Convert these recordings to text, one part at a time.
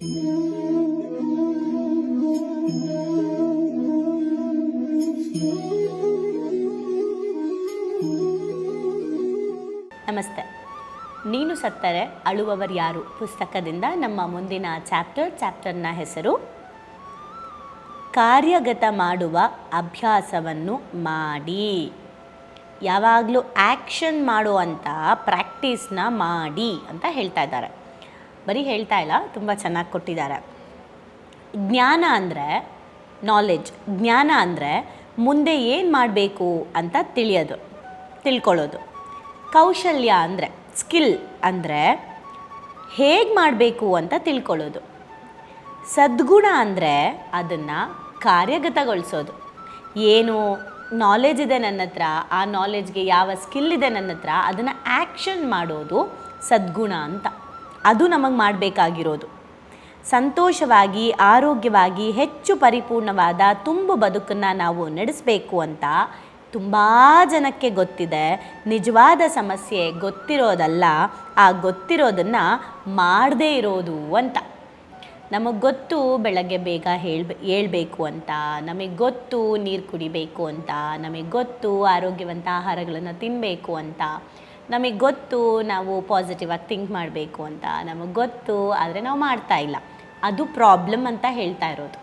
ನಮಸ್ತೆ. ನೀನು ಸತ್ತರೆ ಅಳುವವರು ಯಾರು? ಪುಸ್ತಕದಿಂದ ನಮ್ಮ ಮುಂದಿನ ಚಾಪ್ಟರ್, ಚಾಪ್ಟರ್ನ ಹೆಸರು, ಕಾರ್ಯಗತ ಮಾಡುವ ಅಭ್ಯಾಸವನ್ನು ಮಾಡಿ. ಯಾವಾಗಲೂ ಆ್ಯಕ್ಷನ್ ಮಾಡುವಂಥ ಪ್ರಾಕ್ಟೀಸ್ನ ಮಾಡಿ ಅಂತ ಹೇಳ್ತಾ ಇದ್ದಾರೆ. ಬರೀ ಹೇಳ್ತಾ ಇಲ್ಲ, ತುಂಬ ಚೆನ್ನಾಗಿ ಕೊಟ್ಟಿದ್ದಾರೆ. ಜ್ಞಾನ ಅಂದರೆ ನಾಲೆಡ್ಜ್ ಜ್ಞಾನ ಅಂದರೆ ಮುಂದೆ ಏನು ಮಾಡಬೇಕು ಅಂತ ತಿಳಿಯೋದು, ತಿಳ್ಕೊಳ್ಳೋದು. ಕೌಶಲ್ಯ ಅಂದರೆ ಸ್ಕಿಲ್ ಅಂದರೆ ಹೇಗೆ ಮಾಡಬೇಕು ಅಂತ ತಿಳ್ಕೊಳ್ಳೋದು. ಸದ್ಗುಣ ಅಂದರೆ ಅದನ್ನು ಕಾರ್ಯಗತಗೊಳಿಸೋದು. ಏನು ನಾಲೆಜ್ ಇದೆ ನನ್ನ ಹತ್ರ, ಆ ನಾಲೆಜ್ಗೆ ಯಾವ ಸ್ಕಿಲ್ ಇದೆ ನನ್ನ ಹತ್ರ, ಅದನ್ನು ಆ್ಯಕ್ಷನ್ ಮಾಡೋದು ಸದ್ಗುಣ ಅಂತ. ಅದು ನಮಗೆ ಮಾಡಬೇಕಾಗಿರೋದು. ಸಂತೋಷವಾಗಿ, ಆರೋಗ್ಯವಾಗಿ, ಹೆಚ್ಚು ಪರಿಪೂರ್ಣವಾದ ತುಂಬು ಬದುಕನ್ನು ನಾವು ನಡೆಸಬೇಕು ಅಂತ ತುಂಬ ಜನಕ್ಕೆ ಗೊತ್ತಿದೆ. ನಿಜವಾದ ಸಮಸ್ಯೆ ಗೊತ್ತಿರೋದಲ್ಲ, ಆ ಗೊತ್ತಿರೋದನ್ನು ಮಾಡದೇ ಇರೋದು ಅಂತ. ನಮಗೆ ಗೊತ್ತು ಬೆಳಗ್ಗೆ ಬೇಗ ಹೇಳ್ಬೆ, ಹೇಳ್ಬೇಕು ಅಂತ, ನಮಗೆ ಗೊತ್ತು ನೀರು ಕುಡಿಬೇಕು ಅಂತ, ನಮಗೆ ಗೊತ್ತು ಆರೋಗ್ಯವಂತ ಆಹಾರಗಳನ್ನು ತಿನ್ನಬೇಕು ಅಂತ. ನಮಗೆ ಗೊತ್ತು ನಾವು ಪಾಸಿಟಿವ್ ಆಗಿ ಥಿಂಕ್ ಮಾಡಬೇಕು ಅಂತ, ನಮಗೆ ಗೊತ್ತು ಆದರೆ ನಾವು ಮಾಡ್ತಾ ಇಲ್ಲ. ಅದು ಪ್ರಾಬ್ಲಮ್ ಅಂತ ಹೇಳ್ತಾ ಇರೋದು.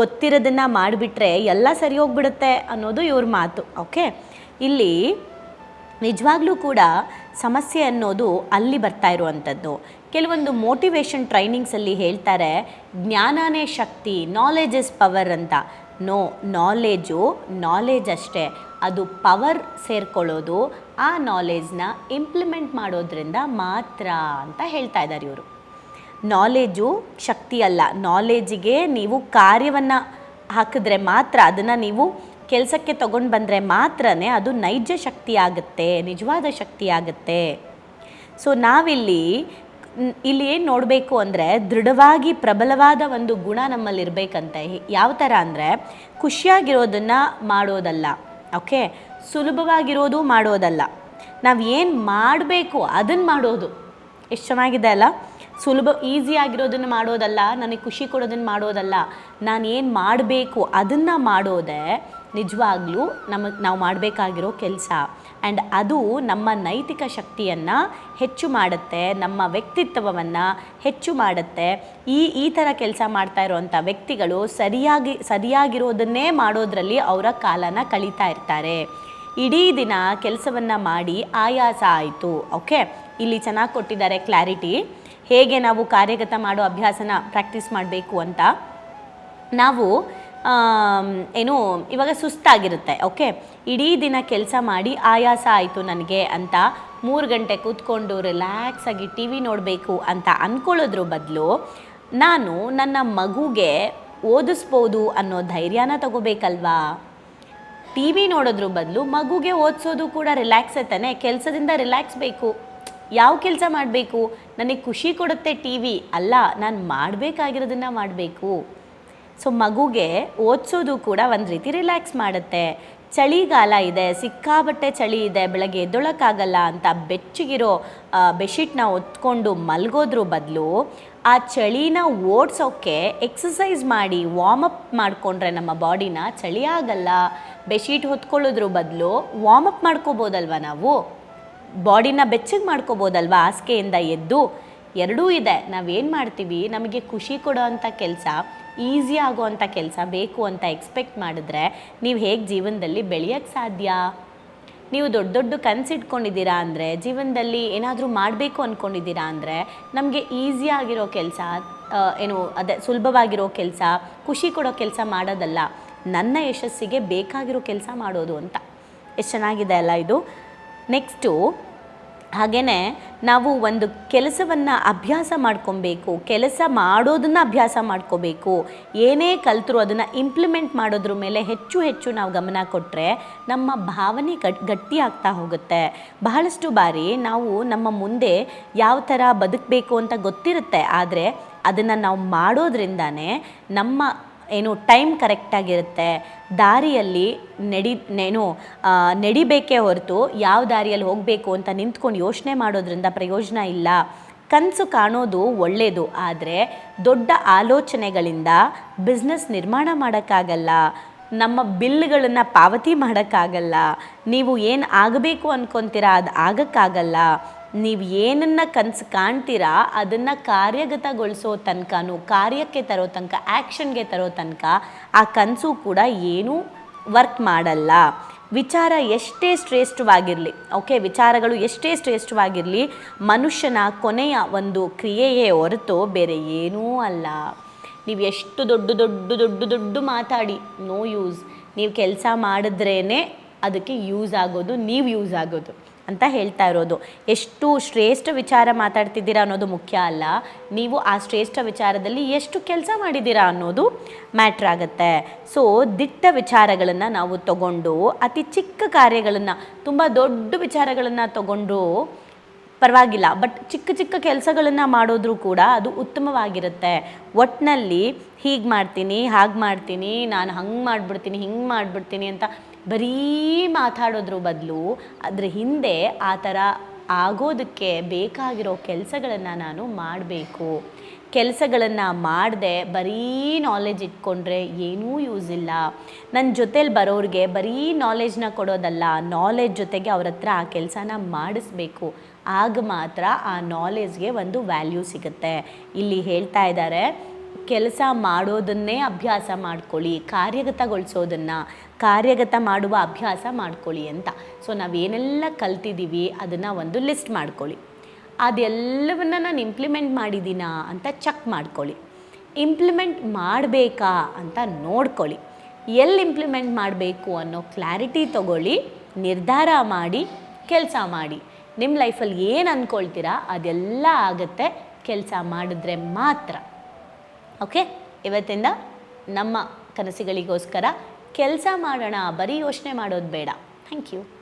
ಗೊತ್ತಿರೋದನ್ನು ಮಾಡಿಬಿಟ್ರೆ ಎಲ್ಲ ಸರಿ ಹೋಗ್ಬಿಡುತ್ತೆ ಅನ್ನೋದು ಇವ್ರ ಮಾತು ಓಕೆ ಇಲ್ಲಿ ನಿಜವಾಗ್ಲೂ ಕೂಡ ಸಮಸ್ಯೆ ಅನ್ನೋದು ಅಲ್ಲಿ ಬರ್ತಾ ಇರುವಂಥದ್ದು. ಕೆಲವೊಂದು ಮೋಟಿವೇಶನ್ ಟ್ರೈನಿಂಗ್ಸಲ್ಲಿ ಹೇಳ್ತಾರೆ, ಜ್ಞಾನನೇ ಶಕ್ತಿ ನಾಲೆಜ್ ಇಸ್ ಪವರ್ ಅಂತ. ನೋ ನಾಲೆಜು ನಾಲೆಜ್ ಅಷ್ಟೇ. ಅದು ಪವರ್ ಸೇರ್ಕೊಳ್ಳೋದು, ಆ ನಾಲೆಜ್ನ ಇಂಪ್ಲಿಮೆಂಟ್ ಮಾಡೋದ್ರಿಂದ ಮಾತ್ರ ಅಂತ ಹೇಳ್ತಾ ಇದ್ದಾರೆ ಇವರು. ನಾಲೆಜು ಶಕ್ತಿ ಅಲ್ಲ. ನಾಲೆಜಿಗೆ ನೀವು ಕಾರ್ಯವನ್ನು ಹಾಕಿದ್ರೆ ಮಾತ್ರ, ಅದನ್ನು ನೀವು ಕೆಲಸಕ್ಕೆ ತಗೊಂಡು ಬಂದರೆ ಮಾತ್ರ ಅದು ನೈಜ ಶಕ್ತಿ ಆಗುತ್ತೆ, ನಿಜವಾದ ಶಕ್ತಿ ಆಗುತ್ತೆ. ಸೊ ನಾವಿಲ್ಲಿ ಇಲ್ಲಿ ಏನು ನೋಡಬೇಕು ಅಂದರೆ ದೃಢವಾಗಿ ಪ್ರಬಲವಾದ ಒಂದು ಗುಣ ನಮ್ಮಲ್ಲಿ ಇರಬೇಕಂತೆ ಯಾವ ಥರ ಅಂದರೆ ಖುಷಿಯಾಗಿರೋದನ್ನು ಮಾಡೋದಲ್ಲ. ಓಕೆ? ಸುಲಭವಾಗಿರೋದು ಮಾಡೋದಲ್ಲ. ನಾವು ಏನು ಮಾಡಬೇಕು ಅದನ್ನು ಮಾಡೋದು. ಎಷ್ಟು ಚೆನ್ನಾಗಿದೆ ಅಲ್ಲ? ಸುಲಭ, ಈಸಿ ಆಗಿರೋದನ್ನು ಮಾಡೋದಲ್ಲ, ನನಗೆ ಖುಷಿ ಕೊಡೋದನ್ನು ಮಾಡೋದಲ್ಲ. ನಾನು ಏನು ಮಾಡಬೇಕು ಅದನ್ನು ಮಾಡೋದೇ ನಿಜವಾಗ್ಲೂ ನಮಗೆ ನಾವು ಮಾಡಬೇಕಾಗಿರೋ ಕೆಲಸ. ಆ್ಯಂಡ್ ಅದು ನಮ್ಮ ನೈತಿಕ ಶಕ್ತಿಯನ್ನು ಹೆಚ್ಚು ಮಾಡುತ್ತೆ, ನಮ್ಮ ವ್ಯಕ್ತಿತ್ವವನ್ನು ಹೆಚ್ಚು ಮಾಡುತ್ತೆ. ಈ ಈ ಥರ ಕೆಲಸ ಮಾಡ್ತಾ ಇರುವಂಥ ವ್ಯಕ್ತಿಗಳು ಸರಿಯಾಗಿ, ಸರಿಯಾಗಿರೋದನ್ನೇ ಮಾಡೋದ್ರಲ್ಲಿ ಅವರ ಕಾಲನ ಕಳೀತಾ ಇರ್ತಾರೆ. ಇಡೀ ದಿನ ಕೆಲಸವನ್ನು ಮಾಡಿ ಆಯಾಸ ಆಯಿತು, ಓಕೆ? ಇಲ್ಲಿ ಚೆನ್ನಾಗಿ ಕೊಟ್ಟಿದ್ದಾರೆ ಕ್ಲಾರಿಟಿ. ಹೇಗೆ ನಾವು ಕಾರ್ಯಗತ ಮಾಡೋ ಅಭ್ಯಾಸನ ಪ್ರಾಕ್ಟೀಸ್ ಮಾಡಬೇಕು ಅಂತ. ನಾವು ಏನು, ಇವಾಗ ಸುಸ್ತಾಗಿರುತ್ತೆ, ಓಕೆ? ಇಡೀ ದಿನ ಕೆಲಸ ಮಾಡಿ ಆಯಾಸ ಆಯಿತು ನನಗೆ ಅಂತ ಮೂರು ಗಂಟೆ ಕೂತ್ಕೊಂಡು ರಿಲ್ಯಾಕ್ಸ್ ಆಗಿ ಟಿ ವಿ ನೋಡಬೇಕು ಅಂತ ಅಂದ್ಕೊಳ್ಳೋದ್ರ ಬದಲು ನಾನು ನನ್ನ ಮಗುಗೆ ಓದಿಸ್ಬೋದು ಅನ್ನೋ ಧೈರ್ಯನ ತಗೋಬೇಕಲ್ವಾ? ಟಿ ವಿ ನೋಡೋದ್ರ ಬದಲು ಮಗುಗೆ ಓದಿಸೋದು ಕೂಡ ರಿಲ್ಯಾಕ್ಸ್ ತಾನೆ, ಕೆಲಸದಿಂದ ರಿಲ್ಯಾಕ್ಸ್ ಬೇಕು. ಯಾವ ಕೆಲಸ ಮಾಡಬೇಕು? ನನಗೆ ಖುಷಿ ಕೊಡುತ್ತೆ ಟಿ ವಿ ಅಲ್ಲ, ನಾನು ಮಾಡಬೇಕಾಗಿರೋದನ್ನು ಮಾಡಬೇಕು. ಸೊ ಮಗುಗೆ ಓದಿಸೋದು ಕೂಡ ಒಂದು ರೀತಿ ರಿಲ್ಯಾಕ್ಸ್ ಮಾಡುತ್ತೆ. ಚಳಿಗಾಲ ಇದೆ ಸಿಕ್ಕಾಬಟ್ಟೆ ಚಳಿ ಇದೆ, ಬೆಳಗ್ಗೆ ಎದ್ದೊಳಕ್ಕಾಗಲ್ಲ ಅಂತ ಬೆಚ್ಚಗಿರೋ ಬೆಡ್ಶೀಟ್ನ ಹೊತ್ಕೊಂಡು ಮಲ್ಗೋದ್ರ ಬದಲು ಆ ಚಳಿನ ಓಡಿಸೋಕ್ಕೆ ಎಕ್ಸಸೈಸ್ ಮಾಡಿ ವಾರ್ಮಪ್ ಮಾಡಿಕೊಂಡ್ರೆ ನಮ್ಮ ಬಾಡಿನ ಚಳಿ ಆಗಲ್ಲ. ಬೆಡ್ಶೀಟ್ ಹೊತ್ಕೊಳ್ಳೋದ್ರ ಬದಲು ವಾರ್ಮಪ್ ಮಾಡ್ಕೋಬೋದಲ್ವ ನಾವು? ಬಾಡಿನ ಬೆಚ್ಚಗೆ ಮಾಡ್ಕೋಬೋದಲ್ವ? ಹಾಸಿಗೆಯಿಂದ ಎದ್ದು ಎರಡೂ ಇದೆ. ನಾವೇನು ಮಾಡ್ತೀವಿ? ನಮಗೆ ಖುಷಿ ಕೊಡೋ ಅಂಥ ಕೆಲಸ, ಈಸಿ ಆಗುವಂಥ ಕೆಲಸ ಬೇಕು ಅಂತ ಎಕ್ಸ್ಪೆಕ್ಟ್ ಮಾಡಿದ್ರೆ ನೀವು ಹೇಗೆ ಜೀವನದಲ್ಲಿ ಬೆಳೆಯೋಕ್ಕೆ ಸಾಧ್ಯ? ನೀವು ದೊಡ್ಡ ದೊಡ್ಡ ಕನಸು ಇಟ್ಕೊಂಡಿದ್ದೀರಾ ಅಂದರೆ, ಜೀವನದಲ್ಲಿ ಏನಾದರೂ ಮಾಡಬೇಕು ಅಂದ್ಕೊಂಡಿದ್ದೀರಾ ಅಂದರೆ, ನಮಗೆ ಈಸಿ ಆಗಿರೋ ಕೆಲಸ ಏನು, ಅದೇ ಸುಲಭವಾಗಿರೋ ಕೆಲಸ, ಖುಷಿ ಕೊಡೋ ಕೆಲಸ ಮಾಡೋದಲ್ಲ, ನನ್ನ ಯಶಸ್ಸಿಗೆ ಬೇಕಾಗಿರೋ ಕೆಲಸ ಮಾಡೋದು ಅಂತ. ಎಷ್ಟು ಚೆನ್ನಾಗಿದೆ ಅಲ್ಲ ಇದು? ನೆಕ್ಸ್ಟು ಹಾಗೆಯೇ ನಾವು ಒಂದು ಕೆಲಸವನ್ನು ಅಭ್ಯಾಸ ಮಾಡ್ಕೊಬೇಕು, ಕೆಲಸ ಮಾಡೋದನ್ನು ಅಭ್ಯಾಸ ಮಾಡ್ಕೋಬೇಕು, ಏನೇ ಕಲ್ತರೂ ಅದನ್ನು ಇಂಪ್ಲಿಮೆಂಟ್ ಮಾಡೋದ್ರ ಮೇಲೆ ಹೆಚ್ಚು ಹೆಚ್ಚು ನಾವು ಗಮನ ಕೊಟ್ಟರೆ ನಮ್ಮ ಭಾವನೆ ಗಟ್ ಗಟ್ಟಿ ಆಗ್ತಾ ಹೋಗುತ್ತೆ. ಬಹಳಷ್ಟು ಬಾರಿ ನಾವು ನಮ್ಮ ಮುಂದೆ ಯಾವ ಥರ ಬದುಕಬೇಕು ಅಂತ ಗೊತ್ತಿರುತ್ತೆ, ಆದರೆ ಅದನ್ನು ನಾವು ಮಾಡೋದ್ರಿಂದಾನೇ ನಮ್ಮ ಏನು ಟೈಮ್ ಕರೆಕ್ಟಾಗಿರುತ್ತೆ, ದಾರಿಯಲ್ಲಿ ನಡಿ, ಏನು ನಡಿಬೇಕೇ ಹೊರತು ಯಾವ ದಾರಿಯಲ್ಲಿ ಹೋಗಬೇಕು ಅಂತ ನಿಂತ್ಕೊಂಡು ಯೋಚನೆ ಮಾಡೋದ್ರಿಂದ ಪ್ರಯೋಜನ ಇಲ್ಲ. ಕನಸು ಕಾಣೋದು ಒಳ್ಳೆಯದು ಆದರೆ ದೊಡ್ಡ ಆಲೋಚನೆಗಳಿಂದ ಬಿಸ್ನೆಸ್ ನಿರ್ಮಾಣ ಮಾಡೋಕ್ಕಾಗಲ್ಲ. ನಮ್ಮ ಬಿಲ್ಗಳನ್ನು ಪಾವತಿ ಮಾಡೋಕ್ಕಾಗಲ್ಲ. ನೀವು ಏನು ಆಗಬೇಕು ಅಂದ್ಕೊತೀರ ಅದು ಆಗೋಕ್ಕಾಗಲ್ಲ. ನೀವು ಏನನ್ನು ಕನಸು ಕಾಣ್ತೀರಾ, ಅದನ್ನು ಕಾರ್ಯಗತಗೊಳಿಸೋ ತನಕನೂ, ಕಾರ್ಯಕ್ಕೆ ತರೋ ತನಕ ಆ್ಯಕ್ಷನ್ಗೆ ತರೋ ತನಕ, ಆ ಕನಸು ಕೂಡ ಏನೂ ವರ್ಕ್ ಮಾಡಲ್ಲ. ವಿಚಾರ ಎಷ್ಟೇ ಶ್ರೇಷ್ಠವಾಗಿರಲಿ, ಓಕೆ, ವಿಚಾರಗಳು ಎಷ್ಟೇ ಶ್ರೇಷ್ಠವಾಗಿರಲಿ, ಮನುಷ್ಯನ ಕೊನೆಯ ಒಂದು ಕ್ರಿಯೆಯೇ ಹೊರತು ಬೇರೆ ಏನೂ ಅಲ್ಲ. ನೀವು ಎಷ್ಟು ದೊಡ್ಡ ದೊಡ್ಡ ದೊಡ್ಡ ದೊಡ್ಡ ಮಾತಾಡಿ, ನೋ ಯೂಸ್. ನೀವು ಕೆಲಸ ಮಾಡಿದ್ರೇ ಅದಕ್ಕೆ ಯೂಸ್ ಆಗೋದು, ನೀವು ಯೂಸ್ ಆಗೋದು. ಅಂತ ಹೇಳ್ತಾ ಇರೋದು. ಎಷ್ಟು ಶ್ರೇಷ್ಠ ವಿಚಾರ ಮಾತಾಡ್ತಿದ್ದೀರಾ ಅನ್ನೋದು ಮುಖ್ಯ ಅಲ್ಲ. ನೀವು ಆ ಶ್ರೇಷ್ಠ ವಿಚಾರದಲ್ಲಿ ಎಷ್ಟು ಕೆಲಸ ಮಾಡಿದ್ದೀರಾ ಅನ್ನೋದು ಮ್ಯಾಟ್ರ್ ಆಗುತ್ತೆ. ಸೊ, ದಿಟ್ಟ ವಿಚಾರಗಳನ್ನು ನಾವು ತಗೊಂಡು, ಅತಿ ಚಿಕ್ಕ ಕಾರ್ಯಗಳನ್ನು, ತುಂಬ ದೊಡ್ಡ ವಿಚಾರಗಳನ್ನು ತಗೊಂಡು ಪರವಾಗಿಲ್ಲ. ಬಟ್ ಚಿಕ್ಕ ಚಿಕ್ಕ ಕೆಲಸಗಳನ್ನು ಮಾಡೋದ್ರೂ ಕೂಡ ಅದು ಉತ್ತಮವಾಗಿರುತ್ತೆ. ಒಟ್ಟಿನಲ್ಲಿ ಹೀಗೆ ಮಾಡ್ತೀನಿ, ಹಾಗೆ ಮಾಡ್ತೀನಿ, ನಾನು ಹಂಗೆ ಮಾಡಿಬಿಡ್ತೀನಿ, ಹಿಂಗೆ ಮಾಡಿಬಿಡ್ತೀನಿ ಅಂತ ಬರೀ ಮಾತಾಡೋದ್ರ ಬದಲು ಅದ್ರ ಹಿಂದೆ ಆ ಥರ ಆಗೋದಕ್ಕೆ ಬೇಕಾಗಿರೋ ಕೆಲಸಗಳನ್ನು ನಾನು ಮಾಡಬೇಕು. ಕೆಲಸಗಳನ್ನು ಮಾಡದೆ ಬರೀ ನಾಲೆಜ್ ಇಟ್ಕೊಂಡ್ರೆ ಏನೂ ಯೂಸ್ ಇಲ್ಲ. ನನ್ನ ಜೊತೇಲಿ ಬರೋರಿಗೆ ಬರೀ ನಾಲೆಜ್ನ ಕೊಡೋದಲ್ಲ ನಾಲೆಜ್ ಜೊತೆಗೆ ಅವ್ರ ಹತ್ರ ಆ ಕೆಲಸನ ಮಾಡಿಸ್ಬೇಕು. ಆಗ ಮಾತ್ರ ಆ ನಾಲೆಜ್ಗೆ ಒಂದು ವ್ಯಾಲ್ಯೂ ಸಿಗುತ್ತೆ. ಇಲ್ಲಿ ಹೇಳ್ತಾ ಇದ್ದಾರೆ, ಕೆಲಸ ಮಾಡೋದನ್ನೇ ಅಭ್ಯಾಸ ಮಾಡ್ಕೊಳ್ಳಿ, ಕಾರ್ಯಗತಗೊಳಿಸೋದನ್ನು, ಕಾರ್ಯಗತ ಮಾಡುವ ಅಭ್ಯಾಸ ಮಾಡ್ಕೊಳ್ಳಿ ಅಂತ. ಸೊ ನಾವೇನೆಲ್ಲ ಕಲ್ತಿದ್ದೀವಿ, ಅದನ್ನು ಒಂದು ಲಿಸ್ಟ್ ಮಾಡ್ಕೊಳ್ಳಿ. ಅದೆಲ್ಲವನ್ನ ನಾನು ಇಂಪ್ಲಿಮೆಂಟ್ ಮಾಡಿದ್ದೀನಾ ಅಂತ ಚೆಕ್ ಮಾಡ್ಕೊಳ್ಳಿ. ಇಂಪ್ಲಿಮೆಂಟ್ ಮಾಡಬೇಕಾ ಅಂತ ನೋಡ್ಕೊಳ್ಳಿ. ಎಲ್ಲಿ ಇಂಪ್ಲಿಮೆಂಟ್ ಮಾಡಬೇಕು ಅನ್ನೋ ಕ್ಲಾರಿಟಿ ತಗೊಳ್ಳಿ, ನಿರ್ಧಾರ ಮಾಡಿ, ಕೆಲಸ ಮಾಡಿ. ನಿಮ್ಮ ಲೈಫಲ್ಲಿ ಏನು ಅಂದ್ಕೊಳ್ತೀರಾ ಅದೆಲ್ಲ ಆಗುತ್ತೆ. ಕೆಲಸ ಮಾಡಿದ್ರೆ ಮಾತ್ರ. ಓಕೆ? ಇವತ್ತಿಂದ ನಮ್ಮ ಕನಸುಗಳಿಗೋಸ್ಕರ ಕೆಲಸ ಮಾಡೋಣ, ಬರೀ ಯೋಚನೆ ಮಾಡೋದು ಬೇಡ. Thank you.